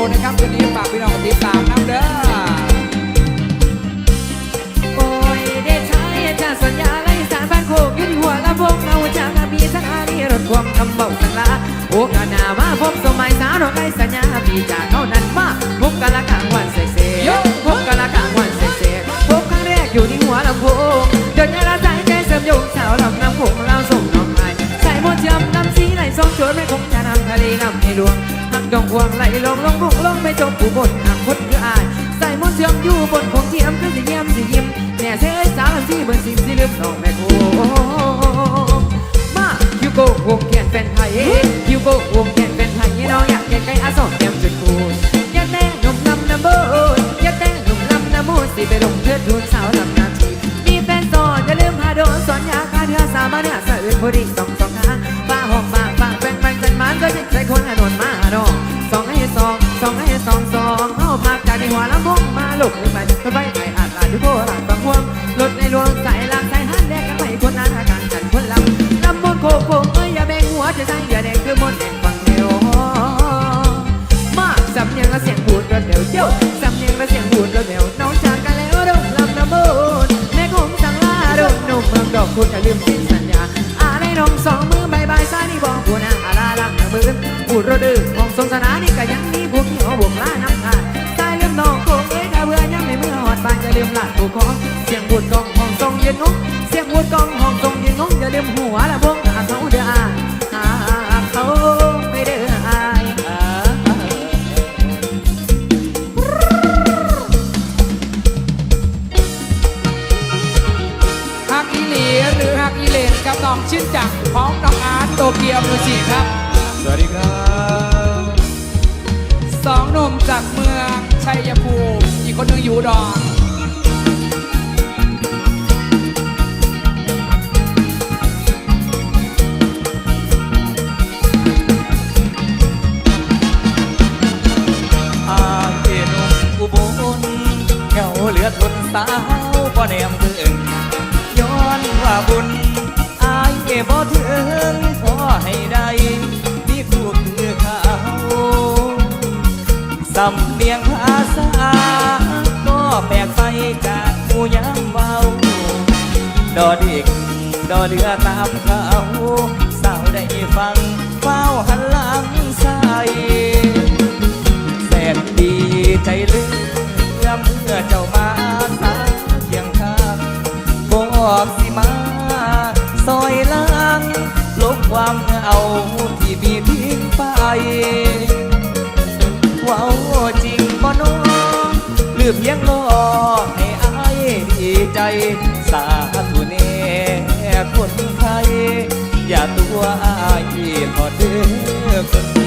ว์นะครับคืนนี้ฝากพี่น้องติดตามน้ำเด้อโอ้ยเดชายจะสัญญาไล่สารบ้านโคกอยุ่ที่หัวลำโพงเอาจะบี่สถานีรถควงคำบอกสังลาโอกาสหน้ามาพบสมัยสาวดอกไอ้สัญญาปีจากเขานั้นมาพบกันละกลางวันเสเสพบกันละกลางวันเสเสพบครั้งแรกอยู่ที่หัวลำโพงเดินยาละใจใจเสริมโยงสาวลำน้ำโขงเราส่งน้องไม้ใส่หมดเชื่อมน้ำสีไหลส่งชวนไม่คงจะนำทะเลนำให้ลวง ดองหวงไหลลงลงคงลงไม่จบผู้บนหักพดคืออายใส่มนเชื่อมอยู่บนของเทียมคือสิเยี่ยมสิยิ้มแม่เธอสาวที่เบิ่งสิสิลืมน้องแม่โคมาคิวโกวงแขนแฟนไทยคิวโกวงแขนแฟนไทยน้องอยากแก่ไก่อาสอนแก้มจุดคูอยากแต่งหนุ่มลำน้ำโบอยากแต่งหนุ่มลำน้ำมูสิไปลงเทือดทูนสาวลำนาทีมีแฟนสอนอย่าลืมพาโดนสอนยาคาเธอสามารถสะอื่นพอดีสอง ยาแดงคือมนต์แดงฟังเดียวมาสำเนียงและเสียงบูดรถเดียวเดียวสำเนียงและเสียงบูดรถเดียวน้องจากกันแล้วดงลำน้ำมูนแม่คงสั่งลาดงหนุ่มเมืองดอกคุณอย่าลืมสิ้นสัญญาอะไรน้องสองมือบายบายซ้ายนี่บอกผู้นะอาลาลังมือบูดรถดื้อของสงสนานี่ก็ยังมีพวกเหี่ยวบวกล่าน้ำขาดสายลืมน้องโคงเอ้ยถ้าเบื่อยังไม่เมื่อหอดบ้านอย่าลืมหลานผู้คองเสียงบูดกองห้องทรงยืนงงเสียงบูดกองห้องทรงยืนงงอย่าลืมหัวละพง องชิ้นจังพร้อมน้องอาร์ตโตเกียวมิวสิกครับ สวัสดีครับสองหนุ่มจากเมืองชัยภูมิอีกคนหนึ่งอยู่ดอนอายหนุ่มอุบลเหงาเหลือทนสาวบ่แนม สำเนียงภาษา ก็แปลกไปจากหมู่ยามเว้าดอดิกดอเดือตามเขาสาวได้ฟังเฝ้าหันหลังใส่แสนดีใจเหลือเมื่อเจ้ามาสาเคียงข้างบอกสิมาซอยล้างลบความเหงาที่มีทิ้งไป เพียงรอให้อายดีใจ สาธุเน่คนไทยอย่าตัวอายขอเด้อคน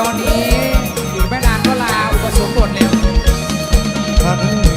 ร็วๆนี้พี่แม่นานก็ลาอุปสมบทเล้ว